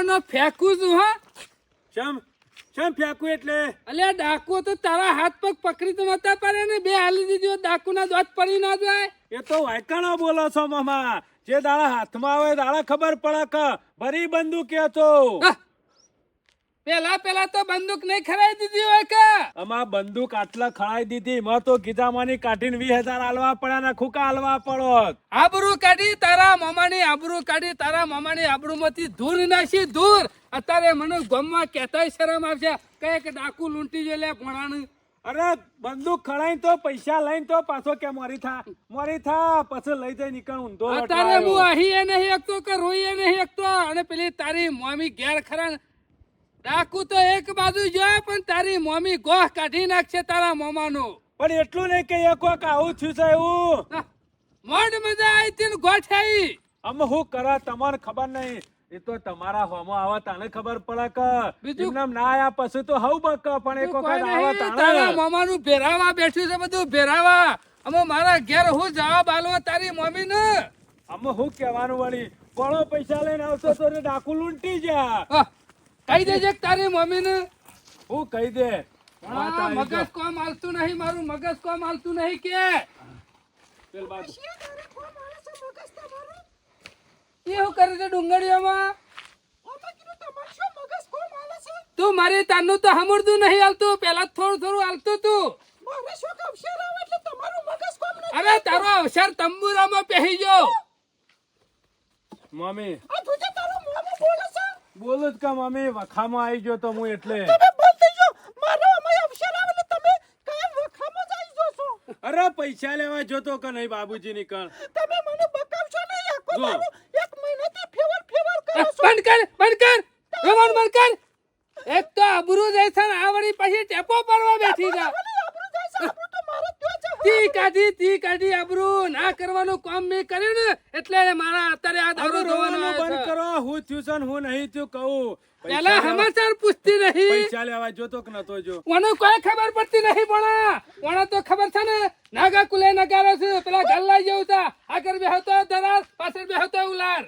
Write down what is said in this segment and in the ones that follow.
એક નો ફેંકું છું હા. ચમ ચમ ફેંકું એટલે? અલ્યા ડાકુ તો તારા હાથ પગ પકડી તો નતા પડે ને? બે હાલી દીધો ડાકુ ના દોત પડી ના જાય. એ તો વાયકાણો બોલો છો મામા. જે દાડા હાથમાં આવે દાડા ખબર પડે કે ભરી બંદૂક કે હા. પેલા પેલા તો બંદૂક નહીં ખરાઈ દીધી હોય કે? આમાં બંદૂક આટલા ખરાઈ દીધી એમાં તો ગીધામાની કાઢીને વીસ હજાર આલવા પડ્યા ને ખુકા હાલવા પડો આબરૂ કાઢી તારા મામાની આબરૂ કાઢી તારા મામાની આબરૂમાંથી ધૂર નાખી ધૂર. અત્યારે મને ગમવા કહેતાય શરમ આવશે. કહે કે ડાકુ લૂંટી જો લે ભણાનું. અરે બંદૂક ખડાઈ તો પૈસા લઈને તો પાછો કે મોરી થા મોરી થા પછી લઈ જઈ નીકળ ઊંધો અત્યારે હું અહીં એ નહીં એકતો કે રોઈ એ નહીં એકતો. અને પેલી તારી મોમી ઘેર ખરા. ડાકુ તો એક બાજુ જોયે પણ તારી મોમી ગોહ કાઢી નાખશે તારા મોમાનું. પણ એટલું નહીં કે એક કોક આવું થયું છે એવું. મોડ મજા આવી તીન ગોઠાઈ અમે હું કરા તમને ખબર નહીં. એ તો તમારા હોમો આવા તને ખબર પડે કે બીજું? નામ ના આયા પછી તો હવ બક પણ એક વખત આવા તારા મોમાનું ભેરાવા બેઠું છે બધું ભેરાવા. અમે મારા ઘેર હું જવાબ આલવા તારી મમ્મી ને અમે હું કહેવાનું વળી કોણો પૈસા લઈને આવશો તો ડાકુ લૂંટી જા. કહી દેજે તારી મમ્મી ને હું કહી દે. મગજ જો. કોમ હાલતું નહીં મારું મગજ કોમ હાલતું નહીં કે. એ શું કરે છે ડુંગળીઓમાં? તું મારી તાનું તો હમરદું નહીં હાલતું પેલા થોડું થોડું હાલતું તું. અરે તારો અવસર તંબુરામાં પહેરી ગયો. મમ્મી. બોલો જ કા મમ્મી વખામાં આવી ગયો તો હું એટલે. અરે પૈસા લેવા જોતો કે નહીં બાબુજી નીકળ જો બંધ કર બંધ કર. રોમન બંધ કર. એક તો આબરૂ જાય છે ને આવડી પછી ટેપો પડવા બેઠી જા. તી કાઢી તી કાઢી આબરૂ. ના કરવાનું કામ મેં કર્યું ને એટલે મારા અત્યારે આ દારૂ ધોવાનો બંધ કરો. હું થયું છે હું નહીં થયું કહું. પેલા સમાચાર પૂછતી નહીં. પૈસા લેવા જોતો કે નતો જો. મને કોઈ ખબર પડતી નહીં ભણા મને તો ખબર છે ને નાગા કુલે નગારો છે. પેલા ગલ્લા જેવું હતા આગળ બેહતો દરાર પાછળ બેહતો ઉલાર.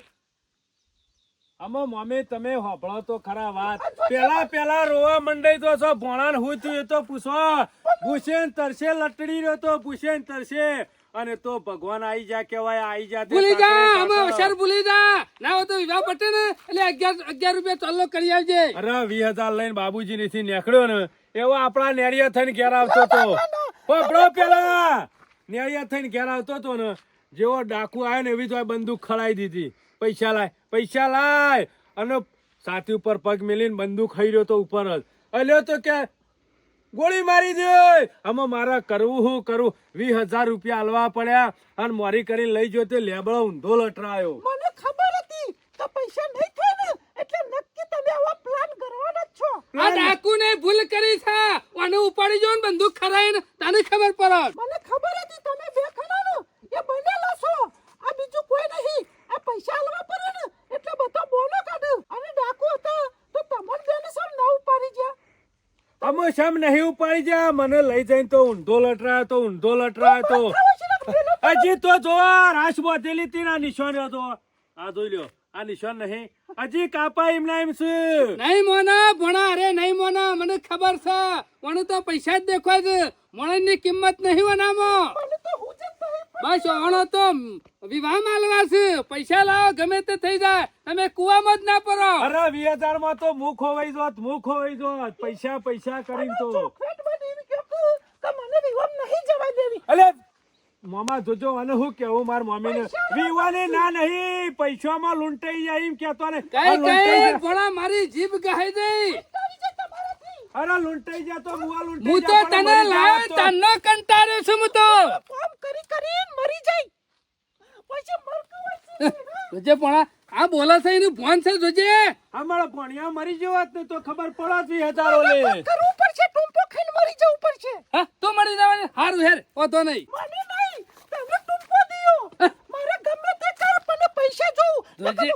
આમાં મમ્મી તમે હોભળો તો ખરા વાત. પેલા પેલા રોવા મંડાઈ તો છો. ભોણાને હું થયું એ તો પૂછો. ભૂસેન તરસે લટડી રહ્યો તો ભૂસેન તરસે. અને તો ભગવાન આઈ જા કેવાય આઈ જા ભૂલી જા અમે હોશિયાર ભૂલી જા. ના હોય તો વિવાહ પટે ને એટલે અગિયાર અગિયાર રૂપિયા ચાલો કરી આવજે. અરે વીસ હજાર લઈને બાબુજી નીથી નીકળ્યો ને એવો આપણા નેરિયા થઈને ઘેર આવતો તો પકડો પેલા. નેરિયા થઈને ઘેર આવતો તો ને જેવો ડાકુ આવ્યો ને એવી તો બંદૂક ખડાઈ દીધી. પૈસા લાય પૈસા લાય. અને સાથી ઉપર પગ મેલીને બંદૂક ખાઈ રહ્યો તો ઉપર જ. અલ્યો તો કે ગોળી મારી દે આમાં મારે કરવું હું કરું? વીસ હજાર રૂપિયા હાલવા પડ્યા અને મોરી કરીને લઈ ગયો તે લેબડો ઊંધો લટરાયો. મને ખબર હતી. કે પૈસા નહીં થાય ને એટલે નક્કી તમે આવા પ્લાન કરવાના છો. આ ડાકુ ને ભૂલ કરી છે. અને ઉપાડી જો ને બંદૂક ખરાઈને. તને ખબર પડે મને ખબર હતી તમે બે ખણાનો એ બનેલા છો. આ બીજું કોઈ નહીં. આ પૈસા હલવા પડે ને એટલે બધા બોલો કાઢ અને ડાકુ હતા તો તમને બેને સમ ના ઉપાડી ગયા. અમે શમ નહીં ઉપાડી જા મને લઈ જઈને તો ઊંધો લટરાય તો ઊંધો લટરાય તો. હજી તો જો રાસ બાંધેલી તી ના નિશાન હતો આ જોઈ લ્યો આ નિશાન નહીં. હજી કાપા એમના એમ છે. નહીં મોના ભણા અરે નહીં મોના મને ખબર છે. મને તો પૈસા જ દેખાય છે. મોણસની કિંમત નહીં નહીં બસ ઓણો તો વિવાહ માલવા છે. પૈસા લાવો ગમે તે થઈ જાય. તમે કુવામાં જ ના પડો અરે વીસ હજારમાં તો મુખ ખોવાઈ જોત મુખ ખોવાઈ જોત. પૈસા પૈસા કરીને તો. ચોકલેટ બની એવી કહેતું કે મને વિવાહ નહીં જવા દેવી. અલે મામા જોજો અને હું કેવું માર મમ્મી ને વિવાને ના નહીં પૈસામાં લૂંટાઈ જાય એમ કેતો ને. કઈ કઈ ભણા મારી જીભ ગહાઈ દઈ અરે લૂંટાઈ જા તો મુવા લૂંટાઈ હું તો તને લાવ તને કંટાળ્યો છું હું તો. કામ કરી કરીને મરી જાય. પછી મરતું હોય જોજે ભણા આ બોલે છે એનું ફોન છે જોજે. અમારા ભણિયા મરી જવાત ને તો ખબર પડત હજારો લે કરવું પડશે ટૂંપો ખાઈને મરી જવું પડશે. હા તો મરી જવાની હારું હેર હોતો નહીં. મને નહીં તમે ટૂંપો દિયો. મારે ગમે તે કર મને પૈસા જોઉં. જોજે.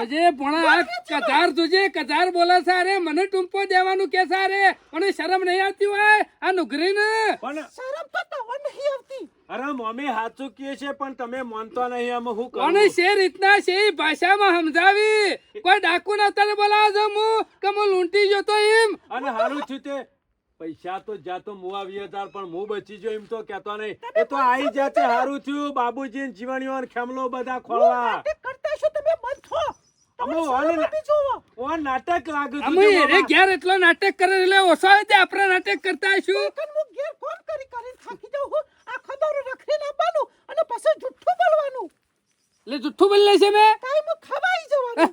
આ પોણા આ કજાર જોજે કજાર બોલે છે મને ટુંપો દેવાનું કે સારે મને શરમ નહીં આવતી હોય આ નુગરી ને પણ શરમ તો તમને નહીં આવતી. અરે મમ્મી હાચું કીએ છે પણ તમે માનતો નહીં અમે હું કરું અને શે રીતના શે ભાષામાં સમજાવી. કોઈ ડાકુ ના તને બોલાવો છો હું કે હું લૂંટી ગયો તો એમ? અને હારું છું તે. પૈસા તો જાતો મુવા હજાર પણ હું બચી જો એમ તો કેતો નહીં. એ તો આઈ જાતે હારું થયું બાબુજી ને જીવણીઓ ને ખેમલો બધા ખોળવા. કરતા છો તમે બંધ થો. અમે તમે વાલે શરમ આપી જોવો. ઓ નાટક લાગ્યું અમે તું ઘેર એટલો નાટક કરે એટલે ઓછો હોય આપણે નાટક કરતા હશું. એકન હું ઘેર ફોન કરી કરીને થાકી જાઉં? હું આ ખબર રખડીને આવવાનું અને પછી જુઠ્ઠું બોલવાનું. એટલે જુઠ્ઠું બોલે છે મેં ટાઈમ ખવાઈ જવાનું.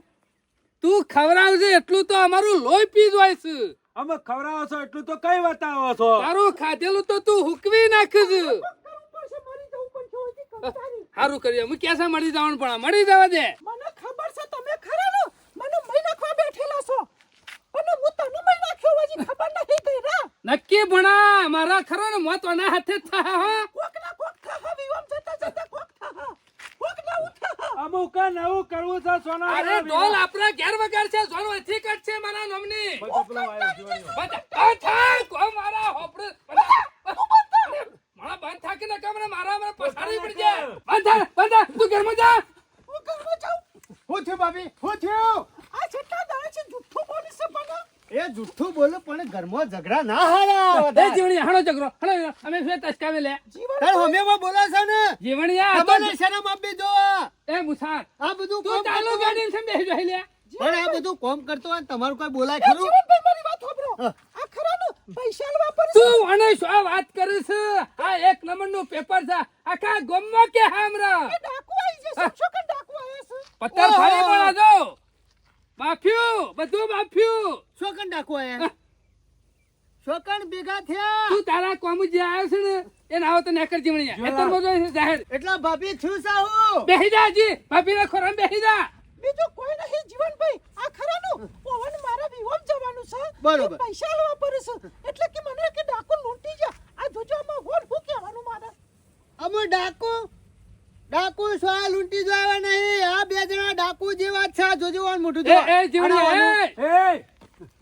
તું ખવડાવજે એટલું તો અમારું લોહી પી હોય છે. અમે ખવડાવો છો એટલું તો કઈ બતાવો છો? તારું ખાધેલું તો તું હુકવી નાખજ કરવું પડશે મરી જવું પડશે ઓછી કંટાળી. સારું કર્યું હું કેસા મળી જવાનું પણ? મળી જવા દે. મને ખબર છે તમે ખરા લો મને મહી નાખવા બેઠેલા છો. અને હું તને મહી નાખ્યો હજી ખબર નથી કર્યા નક્કી ભણા મારા ખરો ને મોત ના હાથે થા હો. કોક ના કોક થા વિવમ જતા જતા કોક થા કોક ના ઉઠા અમુક નવું કરવું છે સોના અરે ઢોલ આપણા ઘેર વગર છે. સોનો એથી કટ છે મારા નમની. બધો થાક ઓ મારા હોપડ. થાકી ન કમરે મારા મને પછાડી પડી જાય. બંધ થા, બંધ થા, તું ઘરમાં જા. હું ઘરમાં જાઉં? શું થયું ભાભી? શું થયું? આ છેટલા દાડે છે જુઠ્ઠું બોલી છે પણ. એ જુઠ્ઠું બોલો પણ ઘરમાં ઝઘડા ના હારા. એ વધારે. જીવણી હાણો ઝઘડો હાણો અમે ફેર તસકાવે લે? જીવન તાર હોમેમાં બોલે છે ને? જીવણીયા આ તમને શરમ આપી જો એ મુસાર. બધું તું ચાલુ ગાડી છે બેહી જોઈ લે. પણ આ બધું કોમ કરતો હોય ને તમારું કોઈ બોલાય ખરું? મારી વાત સાંભળો. આ ખરા ને? પૈસા લેવા પર તું અને શું વાત કરીશ આ એક નંબરનું પેપર છે. આખા ગોમમાં કે હામરા? ડાકુ આવી જશે. શું કે ડાકુ આવે છે? પત્તર ફાડી બોલા દો બાફ્યું બધું બાફ્યું કે ડાકુ આવે છોકણ ભેગા થયા? તું તારા કોમ જે આવ્યો છે ને એ નાવ તો નેકર જીવણી એટલા ભાભી છું સાહુ બેહી જા જી ભાભી ને ખોરામ બેહી જા. બીજું કોઈ નહીં જીવનભાઈ આ ખરાનું. પવન મારા વિવમ જવાનું છે. બરોબર. પૈસા લેવા પડે છે. એટલે કે મને કે ડાકુ લૂંટી જા. આ જોજો આમાં હોર હું કહેવાનું મારે. અમે ડાકુ. ડાકુ સ્વા લૂંટી જવા નહીં? આ બે જણા ડાકુ જેવા છે. જોજો મોટું એ જો એ એ! એ!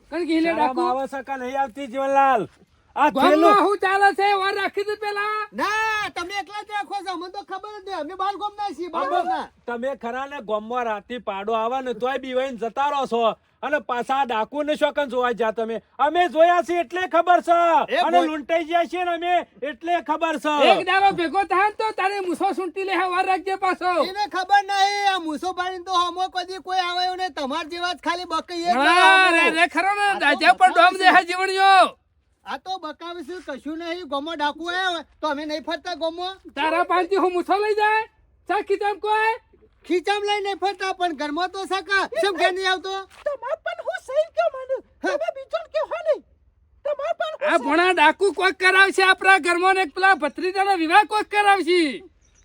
કણ ગીલે ડાકુ? આવે સકા નહીં આવતી જીવનલાલ? આ ગામમાં હું ચાલે છે? વાર રાખી દે પેલા. ના તમે એકલા જ રાખો છો. અમને તો ખબર જ અમે બાર ગોમના છીએ બાર ગોમના તમે ખરા ને ગોમમાં રાતી પાડો આવે ને તોય બીવાઈને જતા રહો છો. અને પાછા ડાકુ ને શોકન જોવા જા તમે. અમે જોયા છે એટલે ખબર છે. અને લૂંટાઈ ગયા છે ને અમે એટલે ખબર એક દાડો ભેગો થાય તો તારે મૂસો સુંટી લે વાર રાખજે પાછો. એને ખબર નહીં. આ મૂસો પાડીને તો હમો કદી કોઈ આવ્યો ને તમાર જેવા જ ખાલી બકઈ એક ખરો ને. રાજા પર ડોમ દે હા જીવણીઓ. આ તો બકાવીશું કશું નહીં ગોમો ડાકુ આવ્યો તો અમે નહીં ફરતા ગોમો. તારા પાંચથી હું મૂછો લઈ જાય? સા ખીચામ કોઈ? ખીચામ લઈ નહીં ફરતા પણ ઘરમાં તો સાકા કેમ ઘેર નહીં આવતો? તમાર પણ હું સહી કે મને? તમે બીજો કે હો નહીં? તમાર પણ આ ભણા ડાકુ કોક કરાવશે આપણા ઘરમાં ને એક પેલા ભત્રીજાનો વિવાહ કોક કરાવશે?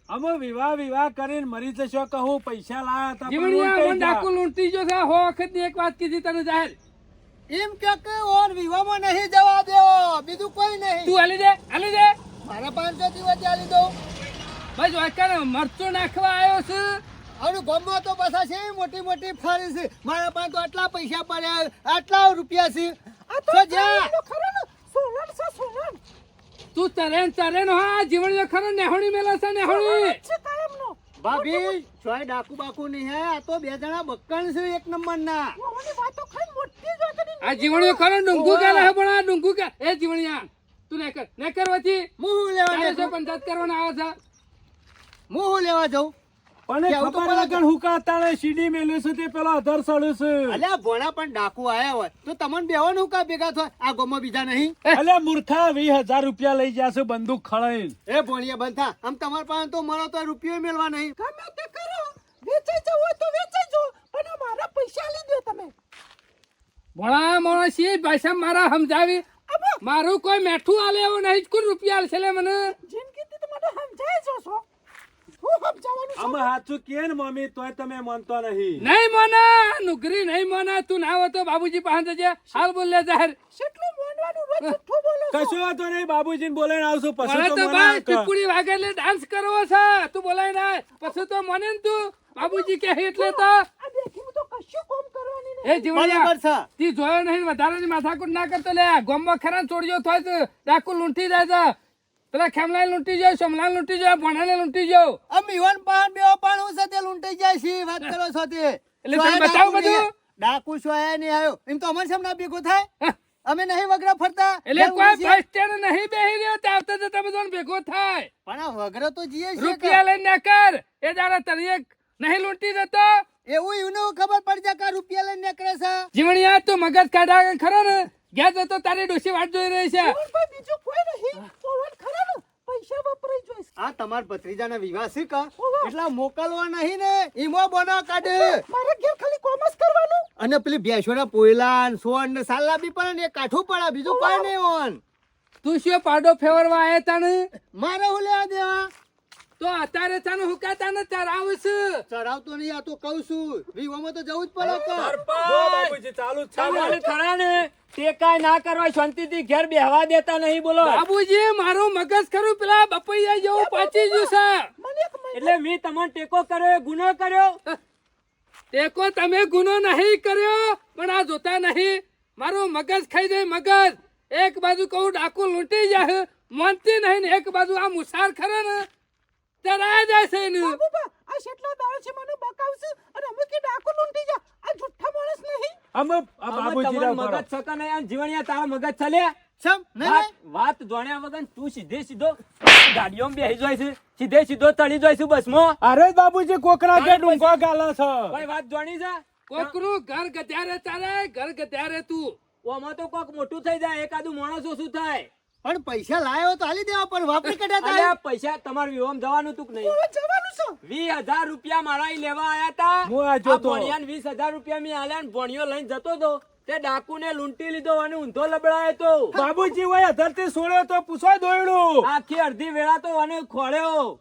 અમે વિવાહ વિવાહ કરીને મરી જશો કહું પૈસા લાયા હતા પણ જીવણીયા ડાકુ ગયા. લૂંટી જો છે હો વખતની એક વાત કીધી તને જાહેર. એમ કે કે ઓર વિવામાં નહીં જવા દેવો બીજું કોઈ નહીં. તું હાલી દે હાલી દે. મારા પાંચસો દિવસ ચાલી દઉં. બસ વાંકા મરચું નાખવા આવ્યો છે. અને ગોમમાં તો પાછા છે મોટી મોટી ફારી છે. મારા પાસે તો આટલા પૈસા પડ્યા આટલા રૂપિયા છે. આ તો જા. તું તરેન તરેન હા જીવન ખરો નેહોણી મેલા છે નેહોણી. ભાભી ચોય ડાકુ બાકુ નહીં હે? આ તો બે જણા બક્કણ છે એક નંબર ના આ જીવણીઓ ખરો ડુંગુ કાલે હે પણ આ ડુંગુ કે એ જીવણીયા તું ને કર ને કરવાથી મું લેવા પંચાયત કરવાના આવે છે. મું લેવા જાઉં? કેવું ખબર આગળ સીડી મેલ્યું છે તે પેલો અધર સડ્યું છે. અલ્યા ભોળા પણ ડાકુ આયા હોય. તો તમને બેવાનું હુકા ભેગા થાય આ ગોમાં બીજા નહીં? અલે મૂર્ખા વીસ હજાર રૂપિયા લઈ જશે બંદૂક ખળાઈને. એ ભોળિયા બંધા આમ તમારા પાસે તો મળો તો રૂપિયો મેળવા નહીં. ગમે તે કરો. વેચાઈ જવું હોય તો વેચાઈ જો પણ મારા પૈસા લઈ દો તમે. ભણા માણસ એ ભાષા મારા સમજાવી. મારું કોઈ મેઠું આલે એવું નહીં. કુલ રૂપિયા આલશે લે મને જિંદગીથી તો મને સમજાય છો છો હું સમજાવવાનું છું અમે હાથું કે ને મમ્મી તોય તમે માનતો નહીં. નહીં માના નુગરી નહીં માના તું ના હોય તો બાબુજી પાસે જજે. હાલ બોલ લે જાહેર. કેટલું બોલવાનું રોજ જુઠ્ઠું બોલો કશું વાંધો નહીં બાબુજીને બોલાઈને આવશું પછી તો ભાઈ ટીપુડી વાગે એટલે ડાન્સ કરવો છે. તું બોલાય ના પછી તો મને ને તું. બાબુજી કે એટલે તો. આ દેખીને તો કશું કોમ કરવાની નહીં એ જીવણિયા તી જોયો નહીં વધારે માથાકૂટ ના કરતો લે. ગોમમાં ખરા છોડ્યો થાય ડાકુ લૂંટી જાય છે. પેલા ખેમલાને લૂંટી જાવ સોમલાને લૂંટી જાવ ભણાને લૂંટી જાવ આ મિવન પાન બેવો પાન હું સાથે લૂંટાઈ જાય છે વાત કરો છો તે એટલે તમે બતાવો બધું. ડાકુ સોયા નહીં આવ્યો. એમ તો અમારે સામે ભેગો થાય. અમે નહીં વગરા ફરતા. એટલે કોઈ બસ સ્ટેન્ડ નહીં બેહી રહ્યો તે આવતા જતા બધાને ભેગો થાય. પણ આ વગરા તો જીએ છે રૂપિયા લઈને કર એ દાડા તરીએ નહીં લૂંટી જતો. એવું એવું ખબર પડી જાય કે રૂપિયા લઈને નીકળે છે. જીવણિયા તું મગજ કાઢા ખરો ને? ઘેર જતો તારી ડોશી વાટ જોઈ રહી છે. બીજું કોઈ નહીં. પવન ખરાનો પૈસા વપરાઈ જોઈશ. આ તમાર ભત્રીજાના વિવાહ છે કા? એટલા મોકલવા નહીં ને. ઈમો બના કાઢે. મારે ઘેર ખાલી કોમર્સ કરવાનું. અને પેલી ભેંસોના પોયલા ને સોન ને સાલા બી પણ ને એ કાઠું પડા બીજું કોઈ નહીં ઓન તું શું પાડો ફેવરવા આયા તાને મારે હું લેવા દેવા? તો અત્યારે તને હુકાતા ને ચડાવું છું. ચડાવતો નહીં આ તો કહું છું. વિવામાં તો જવું જ પડે ચાલુ બાબુજી ચાલુ જ છે ને. તમારે ખરા ને. તે કાંઈ ના કરવા શાંતિથી ઘેર બેહવા દેતા નહીં બોલો. બાબુજી મારું મગજ ખરું પેલા બપૈયા જેવું પાછી ગયું છે એટલે મેં તમને ટેકો કર્યો ગુનો કર્યો? ટેકો તમે ગુનો નહીં કર્યો પણ આ જોતા નહીં. મારું મગજ ખાઈ જાય મગજ. એક બાજુ કહું ડાકુ લૂંટી જાય માનતી નહીં ને એક બાજુ આ મુસાર ખરે ને. ચરાયા જાય છે એનું આ શેટલા દાળ છે મને બકાવશે. અને અમે કે ડાકુ લૂંટી જા. આ જુઠ્ઠા માણસ નહીં. અમે આ બાબુજી રા મગજ છકા ને આ જીવણિયા તારા મગજ ચાલ્યા સમ નહીં વાત જોણ્યા વગર તું સીધે સીધો ગાડીઓમાં બેસી જાય છે સીધે સીધો તળી જાય છે બસમાં. અરે બાબુજી કોકરા કે ડુંગો ગાલે છે. ભાઈ વાત જોણી છે? કોકરું ઘર ગધ્યારે ચાલે ઘર ગધ્યારે તું. ઓમાં તો કોક મોટું થઈ જાય એકાદું માણસ ઓછું થાય? પણ પૈસા લાયો તો આલી દેવા પણ વાપરી કાઢ્યા અલ્યા તા પૈસા તમારે વિવામ જવાનું તું નહીં? જવાનું છે વીસ હજાર રૂપિયા મારા લેવા આયા તા. હું આ જોતો. ભણિયાને વીસ હજાર રૂપિયા મેં આલ્યા ને ભણિયો લઈને જતો તો. તે ડાકુ ને લૂંટી લીધો અને ઊંધો લબડાયો તો. બાબુજી હોય અધરથી સોળ્યો તો પૂછો દોયડું. આખી અડધી વેળા તો અને ખોળ્યો.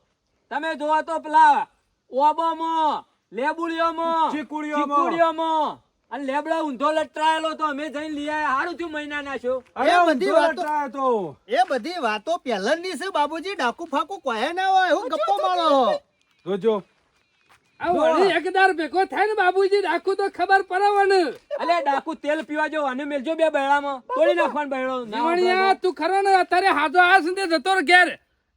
તમે જોવા તો પેલા ઓબોમાં લેબુડીઓમાં ચીકુડીઓમાં. ચીકુડીઓમાં અને લેબડા ઊંધો લટરાયેલો તો અમે જઈને લઈ આયા. હારું થયું મહિના નાખ્યો અરે બધી વાતો- તો એ બધી વાતો પહેલાની છે બાબુજી. ડાકુ ફાકુ કોઈ ના હોય. હું ગપ્પો મારો જોજો. આ વળી એકદાર ભેગો થાય ને બાબુજી ડાકુ તો ખબર પડે અલે ડાકુ તેલ પીવા જો અને મેલજો બે બેડામાં તોડી નાખવાનું બેડો ના તું. ખરો ને અત્યારે હાજો આ સંદે જતો રહે ઘેર.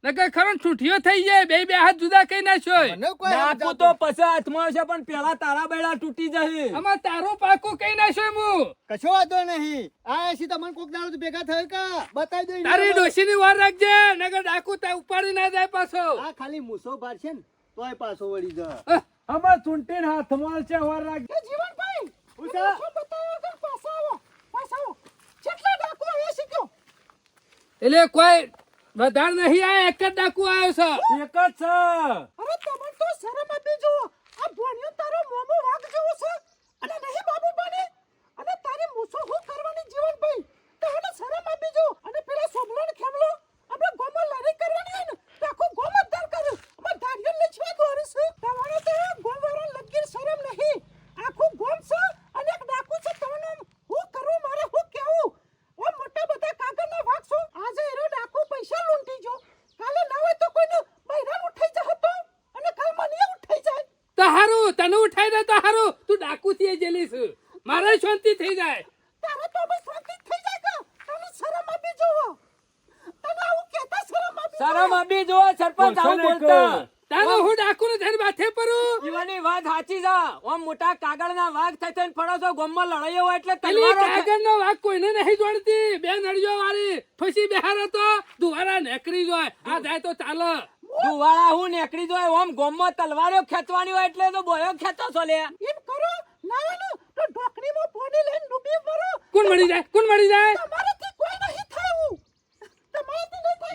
નકર ખરો છૂટીઓ થઈ જાય બે બે હાથ જુદા કઈ નાખ્યો મને કોઈ ડાકુ તો પછી હાથમાં આવશે પણ પેલા તારા બેડા તૂટી જશે. આમાં તારું પાકું કઈ નાખ્યો હું કશો વાંધો નહીં. આ એસી તમને કોક દાડો તો ભેગા થયો કા? બતાવી દઈ તારી ડોશીની વાર રાખજે નકર ડાકુ તે ઉપાડી ના જાય પાછો. આ ખાલી મૂસો ભાર છે ને તોય પાછો વળી જા આમાં ચૂંટીને હાથમાં છે વાર રાખજે એ જીવનભાઈ. શું બતાવો કે પાછા આવો પાછો આવો. કેટલા ડાકુ આવ્યા શીખ્યો એટલે કોઈ વધારે નહીં આ એક જ ડાકુ આવ્યો છે. એક જ છે. અરે તમને તો શરમ આપી જુઓ આ ભણ્યો તારો મોમો વાઘ જેવો છે. અને નહીં બાબુ બને અને તારી મૂછો હું કરવાની જીવનભાઈ તને શરમ આપી જુઓ અને પેલા સોમલો ને ખેમલો આપણે ગોમો લારી કરવાની હોય ને તો આખું ગોમ જ દર કરે અમાર ધારિયો લઈ છે દોરે છે તમારે તો ગોમ વાળા લગીર શરમ નહીં આખું ગોમ છે અને એક ડાકુ છે તમને હું કરવું મારે હું કેવું ઓ મોટા બધા કાગળના વાઘ છો આજે એનો ડાકુ પૈસા લૂંટી જો કાલે ના હોય તો કોઈને બૈરાન ઉઠાઈ જતો તો અને કાલ મને ઉઠાઈ જાય તો હારું તને ઉઠાઈ દે તો હારું તું ડાકુ થી જેલી છે મારે શાંતિ થઈ જાય તારે તો બસ શાંતિ થઈ જાય કે તને શરમ આપી જોવો તને આવું કહેતા શરમ આપી શરમ આપી જો સરપંચ આવું બોલશો ને બોલતા એક. તારે હું ડાકુ ને થઈને માથે પરું ઈવાની વાત સાચી છે ઓમ મોટા કાગળના વાઘ થઈ થઈને ફરો છો ગોમમાં લડાઈઓ હોય એટલે પેલી તલવારો છે. કાગળનો વાઘ કોઈને નહીં જોડતી બે નળીઓ વાળી ઠોસી બેહારો તો દુવારા નેકરી જોય આ જાય તો ચાલે દુવાળા હું હોય ઓમ ગોમમાં તલવારો ખેંચવાની હોય એટલે તો બોયો ખેંચો છો લે. એમ કરો? ના હોય તો ઢોકણીમાં પોડી લઈને ડૂબી પડો કોણ મળી જાય? કોણ મળી જાય? તમારાથી કોઈ નહીં થાય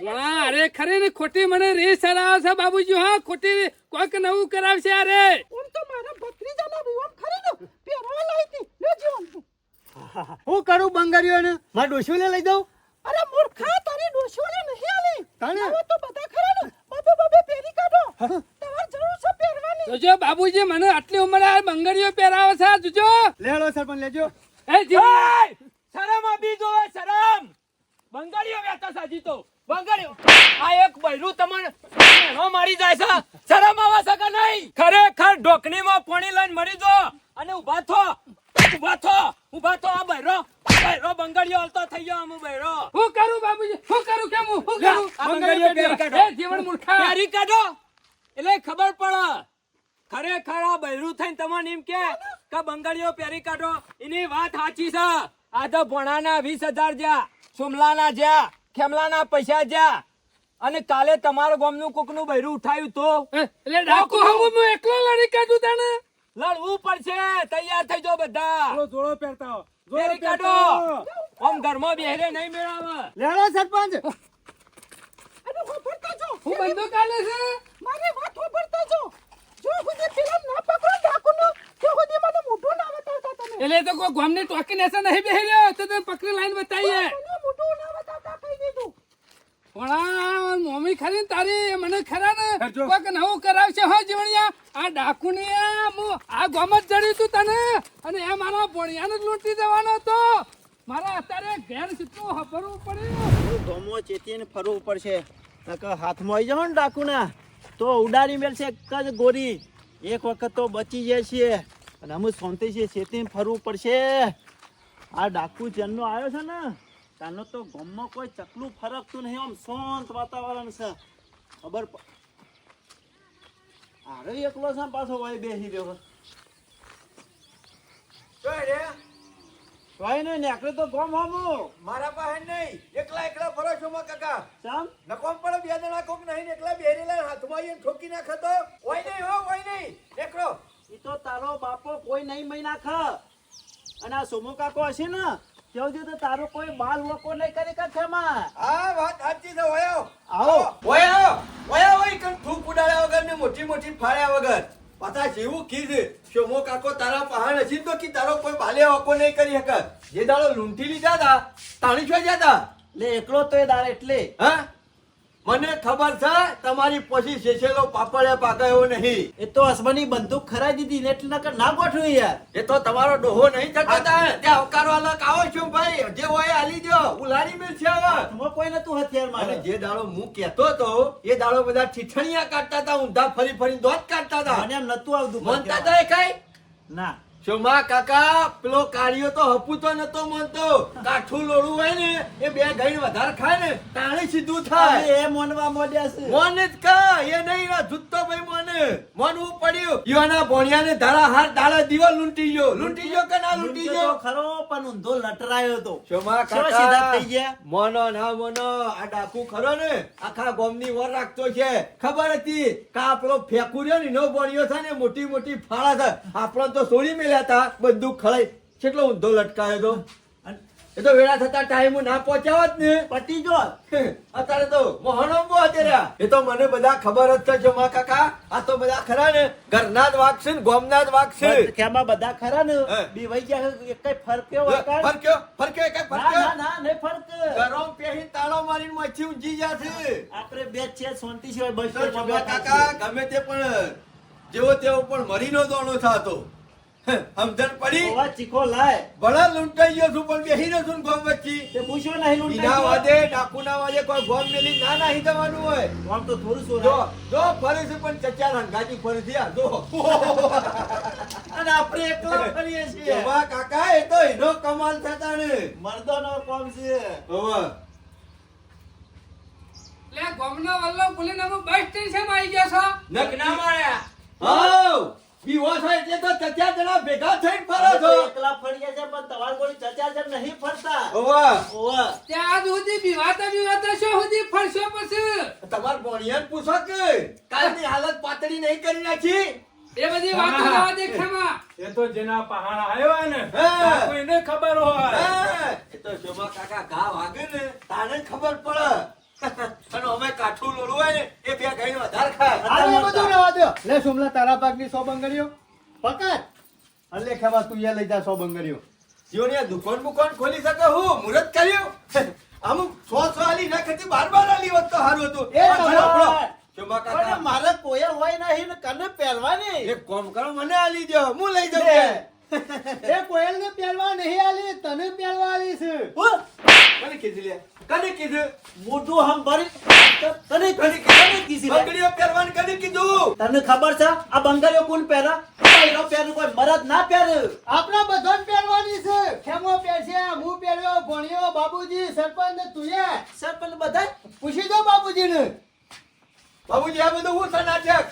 વાહ અરે ખરે ને ખોટી મને રે ચડાવે છે બાબુજી હા ખોટી કોઈક નવું કરાવશે અરે. ઓમ તો મારા ભત્રીજાના વિવાહ ખરી ને પહેરવા લઈ હતી લે જીવન હું કરું બંગારીઓ ને મારા ડોશીઓને લઈ દઉં અરે મૂર્ખા તારી ડોશીઓને નહીં આલી. તાણે? હવે તો બધા ખરા ને. બાબે બાબે પહેરી કાઢો. તમારે જરૂર છે પહેરવાની. જોજો બાબુજી મને આટલી ઉંમરે આ બંગડીઓ પહેરાવે છે. જોજો. લેડો સરપંચ લેજો. એ જી એય! શરમ આપી જો શરમ. બંગડીઓ વેતા સાજી તો. બંગડીઓ. આ એક બૈરું તમને મેણો મારી જાય છે. શરમ આવે છે કે નહીં? ખરેખર ઢોકણીમાં પાણી લઈને મરી જો. અને ઊભા થો ઊભા થો ઊભા થો આ બૈરો. બૈરો બંગડીયો હાલતો થઈ ગયો અમુ બૈરો ભોણાના વીસ હજાર જ્યાં સોમલાના જ્યાં ખેમલાના પૈસા જ્યાં. અને કાલે તમારા ગામનું કોકનું બૈરું ઉઠાયું તો? એટલે ડાકુ લડી કાઢું તને? લડવું પડશે. તૈયાર થઈ જાઓ બધા. થોડો પહેરતા પહેરતા કાઢો. આમ ઘરમાં બેહરે નહીં મેળાવે. લેડો સરપંચ. અને હોભળતા જો હું બંદૂક આલે છે? મારી વાત હોભળતા જો જો સુધી પેલા ના પકડો ડાકુનો તે સુધી મને મોઢું ના બતાવતા તમે. એટલે તો કોઈ ગામની ટોકી નેસે નહીં બેહી રહ્યો તો પકડી લાઈન બતાવીએ મને મોઢું ના બતાવતા કહી દીધું પણ આ મમ્મી ખરી ને તારી મને ખરા ને. કોઈક નવું કરાવશે હો જીવણિયા. આ ડાકુની આ હું આ ગામ જ જડ્યું તું તને. અને એ મારા ભણિયાને ને લૂંટી દેવાનો હતો. મારા અત્યારે ઘેર કેટલું ફરવું પડ્યું. ગોમો ચેતીને ફરવું પડશે. હાથમાં આવી જાવ ને ડાકુના. તો ઉડાડી મેળશે એક જ ગોરી. એક વખત તો બચી જાય છે અને અમે શાંતિ છીએ ચેતીને ફરવું પડશે. આ ડાકુ જન્મ આવ્યો છે ને. તાનો તો ગામમાં કોઈ ચકલું ફરકતું નહીં આમ શાંત વાતાવરણ છે. ખબર આરે એકલો છે પાછો વાય બેસી રહ્યો વાય નહીં નીકળે તો ગોમ હમું. મારા પાસે નહીં. એકલા એકલા ફરો છો માં કાકા. સામ નકોમ પડે બે જણા કોક નહીં એકલા બેરેલા હાથમાં આવીને ઠોકી નાખે તો. હોય નહીં હો હોય નહીં. એકલો ઈ તો તારો બાપો કોઈ નહીં મહી નાખ. અને આ સોમો કાકો હશે ને ત્યાં તો તારો કોઈ બાલ વકો નહીં કરી કાઢે એમાં? આ વાત સાચી છે ઓયો આવો. ઓયો વયો ઓય કણ થૂક ઉડાડ્યા વગર ને મોટી મોટી ફાળ્યા વગર. પતા જેવું કીધું શોમો કાકો તારા પહાણ હજી તો કે તારો કોઈ બાલે વકો નહીં કરી હકત જે દાડો લૂંટી લીધા હતા તાણી છો જતા લે એકલો તો એ દાર એટલે. હા? મને ખબર છે તમારી પછી શેષેલો પાપડે પાકાયો નહીં. એ તો અસમાની બંદૂક ખરાઈ દીધી ને એટલે નકર ના ગોઠવી યાર. એ તો તમારો ડોહો નહીં થતો ત્યાં અવકારો અલગ આવો છું ભાઈ. જે હોય આલી દો ઉલારી મેલ છે હવે કોઈ નતું હથિયાર મારે. જે દાડો હું કહેતો હતો એ દાડો બધા ઠીઠણિયા કાઢતા હતા ઊંધા ફરી ફરી દોત કાઢતા હતા. મને એમ નતું આવતું મનતા તો એ કઈ? ના. શોમા કાકા પેલો કાળિયો તો હપુતો નતો મનતો. કાઠું લોડું હોય ને એ બે ગઈ વધારે ખાય ને તાણે સીધું થાય. એ મોનવા મોડ્યા છે. મોન જ કા એ નહીં રા જુત્તો ભાઈ મોન. મોનવું પડ્યું. યુવાના ભોણિયાને ધારા હાર દાડા દિવસ લૂંટી ગયો. લૂંટી ગયો કે ના લૂંટી ગયો ખરો પણ ઊંધો લટરાયો તો. ચોમા કાકા સીધા થઈ ગયા? મોનો ના મોનો આ ડાકુ ખરો ને આખા ગોમની વર રાખતો છે. ખબર હતી? કા પેલો ફેકુર્યો ને નો ભોણિયો થાય ને મોટી મોટી ફાળા થાય. આપણો તો સોળી મેલ્યા હતા બધું ખળાઈ. કેટલો ઊંધો લટકાયો તો. એ તો વેળા થતા ટાઈમ ના પહોંચ્યા જ ને. પતી જો અત્યારે તો મોહનો અત્યારે એ તો મને બધા ખબર જ છે શોમા કાકા. આ તો બધા ખરા ને. ઘરના જ વાગશે ને ગોમના જ વાગશે. ખેમાં બધા ખરા ને. બીવાઈ ગયા એક કઈ ફરક્યો ફરક્યો? ફરક્યો કઈ ફરક્યો ના ના નહીં ફરક ગરમ પેહી તાળો મારીને મચ્છી ગયા છે. આપણે બે છે શાંતિ સિવાય બસ કાકા. ગમે તે પણ જેવો તેવો પણ મરીનો દોણો થતો. સમજણ પડી. ઓવા ચીખો લાય. ભલા લૂંટાઈ ગયો છું પણ બેહી રહ્યો છું ગોમ વચ્ચી. તે પૂછ્યો નહીં લૂંટાઈ વાદે ડાકુના વાદે કોઈ ગોમ મેલી ના નાહી દેવાનું હોય. ગોમ તો થોડું શું જો જો ફરે છે પણ ચચાર હંગાજી ફરે છે આ જો. અને આપણે એકલા ફરીએ છીએ. શોભા કાકા એ તો એનો કમાલ થતા ને. મર્દોનો કોમ છે. હવે. એટલે ગોમનો વલ્લો બોલીને અમે બસ સ્ટેશન આવી ગયા છો? નકના માર્યા હાવ પીવો છો એટલે તો ચચા જણા ભેગા થઈને ફરો છો. એકલા ફરીએ છે પણ તમાર કોઈ ચચા જણ નહીં ફરતા. ઓવા ઓવા ત્યાં આજ સુધી બીવાતા બીવાતા શું સુધી ફરશો પછી? તમાર ભણિયાને પૂછો કે કાલની હાલત પાતળી નહીં કરી નાખી? એ બધી વાતો ના દે એ તો જેના પહાડ આવ્યો ને કોઈને એને ખબર હોય. એ તો શોભા કાકા ઘા વાગે ને તારે ખબર પડે. અને અમે કાઠું લોડું હોય ને એ બે ગાય વધારે ખાય. આ બધું રહેવા દો લે સોમલા તારા પાકની સો બંગડીઓ. પકડ. અલે ખેવા તું યા લઈ જા સો બંગડીઓ. જીવની આ દુકાન બુકાન ખોલી શકે હું? મુરત કર્યું? અમુક સો સો આલી ના કરતી બાર બાર આલી હોત તો સારું હતું. એ મારે કોઈ હોય નહીં કને પહેરવાની? એક કોમ કરો મને આલી દો હું લઈ જાઉં. એ કોયલ ને પહેરવા નહીં આલી તને પહેરવા આલી છે? કને કીધું લે કને કીધું મોઢું હમ ભરી તને કને કને કીધી. બંગડીઓ પહેરવાનું કને કીધું? તને ખબર છે આ બંગાળીઓ કોણ પહેરે? પહેરો પહેરે કોઈ મરદ ના પહેરે. આપણા બધાને પહેરવાની છે. ખેમો પહેરશે હું પહેર્યો ભણ્યો બાબુજી સરપંચ ને તું એ. સરપંચ બધા પૂછી દો બાબુજીને. બાબુજી આ બધું હું છે નાટક?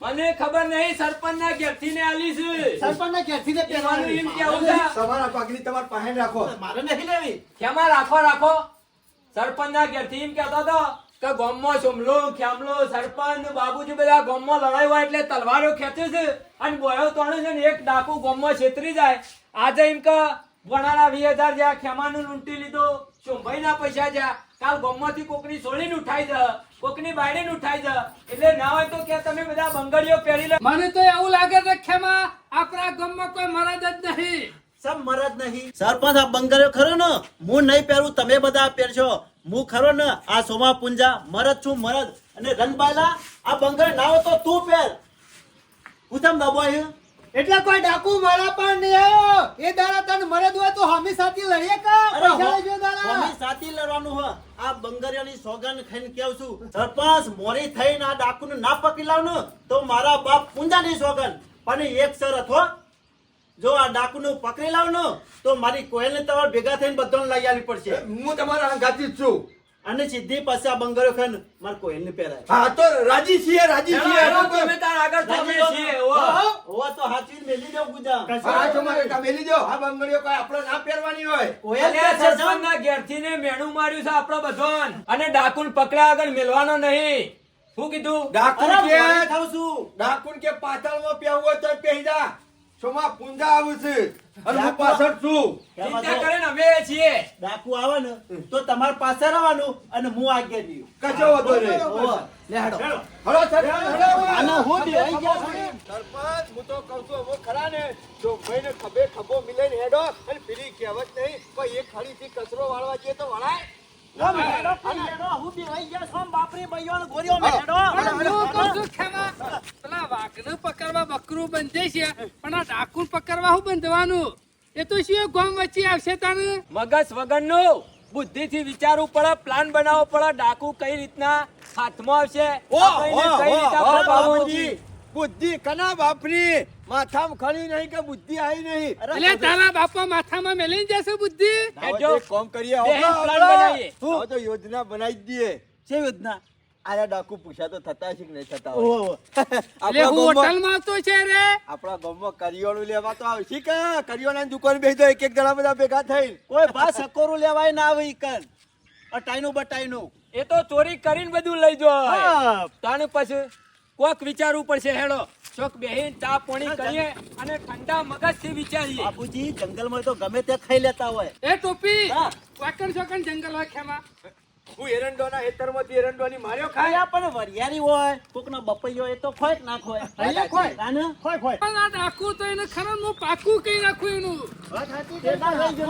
મને ખબર નહીં સરપંચ ના ઘેરથી ને આલી છે. સરપંચના ઘેરથી ને એવાનું પહેરવાની. એમ કેવું છે. તમારા પાકની તમારા પાસે રાખો. મારે નહીં લેવી. કેમાં રાખો રાખો. સરપંચ ના ઘેરથી એમ કેતો હતો કે ગામમાં સુમલો ખ્યામલો સરપંચ બાબુજી બધા ગામમાં લડાઈ હોય એટલે તલવારો ખેંચે છે અને બોયો તોણે છે ને એક ડાકુ ગામમાં છેતરી જાય. આજે એમ કે વણાના વીસ હજાર જ્યાં ખેમાનું લૂંટી લીધો સોમભાઈ ના પૈસા જ્યાં. કાલ ગામમાંથી કોકની સોળીને ઉઠાઈ જ. કોકની બાયડીને ઉઠાઈ જ. એટલે ના હોય તો કે તમે બધા બંગડીઓ પહેરી લે. મને તો એવું લાગે છે ખેમા આપણા ગામમાં કોઈ મરદ જ નહીં. સબ મરદ નહીં. સરપંચ આ બંગડીઓ ખરો ને? હું નહીં પહેરું તમે બધા પહેરશો. હું ખરો ને? આ સોમા પુંજા મરદ છું મરદ. અને રંગબાલા આ બંગાળ ના હોય તો તું પહેર. હું તમ દબાય એટલે કોઈ ડાકુ મારા પણ નહીં આવ્યો. એ દાડા તને મરે દો તો હમી સાથે લડીએ કા? પૈસા લેજો દાડા. હમી સાથી લડવાનું હ. આ બંગરિયાની સોગન ખાઈને કેવ છું સરપંચ મોરી થઈને આ ડાકુને ના પકડી લાવ તો મારા બાપ પૂંજાની સોગન પણ એક શરત હો જો આ ડાકુને પકડી લાવ તો મારી કોયલને તમારે ભેગા થઈને બધાને લઈ આવવી પડશે. હું તમારા અંગાથી જ છું. અને સીધી પછી આ બંગાળો ખાઈને મારે કોયલને પહેરાય. હા તો રાજી છીએ રાજી છીએ. તમે તાર આગળ તમે છીએ ઓ. તો હાચવીને મેલી દઉં ગુજા હા તમારે તમે લીધો આ બંગડીઓ કોઈ આપણે ના પહેરવાની હોય. કોયલ અલ્યા કે છે સરપંચના ઘેરથી ને મેણું માર્યું છે આપણો બધોન. અને ડાકુન પકડ્યા આગળ મેલવાનો નહીં. શું કીધું? ડાકુન કે થાઉં છું. ડાકુન કે પાછળમાં પહેરવું હોય તો પહેરી જા. સોમાં પૂંજા આવું છે. અને હું પાછળ છું. ચિંતા કરે ને અમે છીએ. ડાકુ આવે ને તો તમારે પાછળ આવવાનું અને હું આગે દઉં કશો વધો રે લે હેડો. હડો. સર અને હું બેહી ગયા સરપંચ હું તો કહું છું હવે ખરા ને જો ભાઈને ખભે ખભો ને હેડો અને પેલી કહેવત નહીં પણ એક ખડીથી કચરો વાળવા જઈએ તો વળાય. હું હું પકડવા બકરું બંધે છે પણ આ ડાકુ પકડવા શું બંધવાનું એ તો શું ગામ વચ્ચે આવશે તને મગજ વગરનું બુદ્ધિથી વિચારવું પડે પ્લાન બનાવવો પડે ડાકુ કઈ રીતના હાથમાં આવશે બુદ્ધિ કના બાપરી? માથામાં ખડી નહીં કે બુદ્ધિ આવી નહીં? એટલે તારા બાપા માથામાં મેલી જશે બુદ્ધિ? જો કામ કરીએ હવડો, બનાવીએ. હવે તો યોજના બનાવી દઈએ. છે યોજના? આયા ડાકુ પૂછા તો થતા છે કે નહીં થતા ઓહો, એટલે હું હોટલમાં તો છે રે. આપણા ગામમાં કરિયાણું લેવા તો આવશે કે? કરિયાણાની દુકાન બેસી જાય એક એક જણા બધા ભેગા થઈ કોઈ બા સકોરું લેવાય ના આવે ઈકન અટાઈનું બટાઈનું. એ તો ચોરી કરીને બધું લઈ જો તાણ પછી કોક વિચારવું પડશે હેડો ચોક બેહીન ચા પાણી કરીએ અને ઠંડા મગજથી વિચારીએ બાપુજી જંગલમાં તો ગમે તે ખાઈ લેતા હોય એ ટોપી હા. વાકણ ચોકણ જંગલ હોય ખેમા હું એરંડોના હેતરમાંથી એરંડોની માર્યો ખાય પણ વરિયાળી હોય કોકનો બપૈયો એ તો ખોય ના ખોય અહીંયા ખોય. આને? પણ આ નાખું તો એને ખરા હું પાકું કઈ નાખું એનું સરપંચ.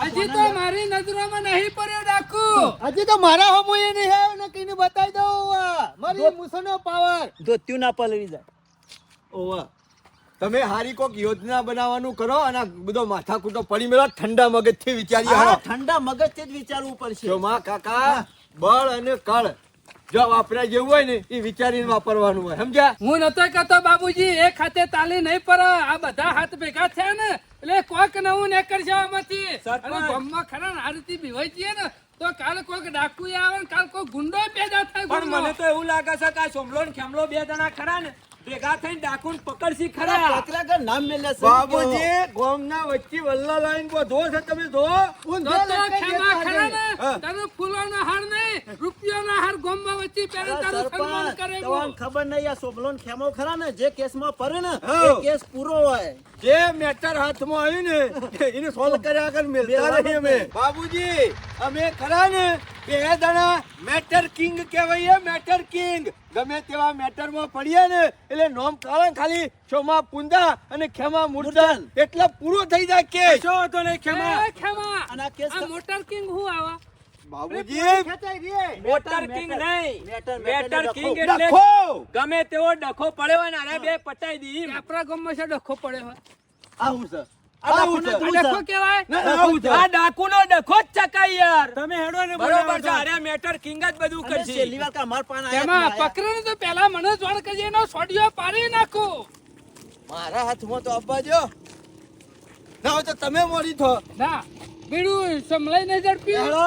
હજી તો મારી નજરોમાં નહીં પડ્યો ડાકુ. હજી તો મારા હોમો એ નહીં આવ્યો ને કઈને બતાવી દઉં. મારી મુસનો પાવર. ધોતિયું ના પલવી જાય. ઓવા. તમે હારી કોક યોજના બનાવવાનું કરો અને બધો માથા કૂટો પડી મેળો ઠંડા મગજથી હાલો ઠંડા મગજથી જ વિચારવું પડશે. જો માં કાકા બળ અને કળ. જો વાપરા જેવું હોય ને એ વિચારીને વાપરવાનું હોય. સમજ્યા? હું નતો કહેતો બાબુજી એક હાથે તાલી નહીં પર આ બધા હાથ ભેગા થયા ને એટલે કોક નવું ને કરશે આમાંથી. અને ગામમાં ખરા ને આ રીતે બીવાઈ જઈએ ને તો કાલ કોઈક ડાકુ આવે ને કાલ કોઈ ગુંડો પેદા થાય પણ મને તો એવું લાગે છે કે આ સોમલો ને ખેમલો બે જણા ખરા ને. ભેગા થઈને ડાકુન પકડશી ખરા. પકડા નામ મેલ્યા છે. બાબુજી ગોમના વચ્ચે વલ્લા લાઈન બધો છે તમે જો. ધો તો ખેમા ખરા ને. તારો ફૂલોનો હાર નહીં રૂપિયાનો હાર ગામમાં વચ્ચે પહેરે તારો સન્માન કરે તમને ખબર નહીં આ સોબલો ને ખેમો ખરા ને? જે કેસમાં પડે ને એ કેસ પૂરો હોય. જે મેટર હાથમાં આવ્યું ને એને સોલ્વ કર્યા કર મેલતા નહીં અમે. બાબુજી અમે ખરા ને? બે દણા મેટર કિંગ કહેવાય મેટર કિંગ ગમે તેવા મેટરમાં પડીએ ને એટલે નોમ કારણ ખાલી શોમા પુંદા અને ખેમા મુર્દન એટલે પૂરો થઈ જાય કે. શો તો ને ખેમા. ખેમા અને આ કેસ મોટર કિંગ હું આવા? બાબુજી મોટર કિંગ નહીં. મેટર, કિંગ એટલે ગમે તેવો ડખો પડ્યો ને અરે બે પટાઈ દી આપણા ગામમાં છે ડખો પડે હોય. આવું છે? આવું છે. આ આ ડખો કહેવાય ના, આવું છે. ડખો જ ચકાય યાર. તમે હેડો ને બરોબર છે. અરે મેટર કિંગ જ બધું કરશે. છેલ્લી વાર કે પાન આયા એમાં તો પેલા મને જોડ કરજે એનો સોડિયો પાડી નાખું. મારા હાથમાં તો જો. ના તો તમે મરી થો. ના બીડું સંભળાઈ નજર ઝડપી. હેડો.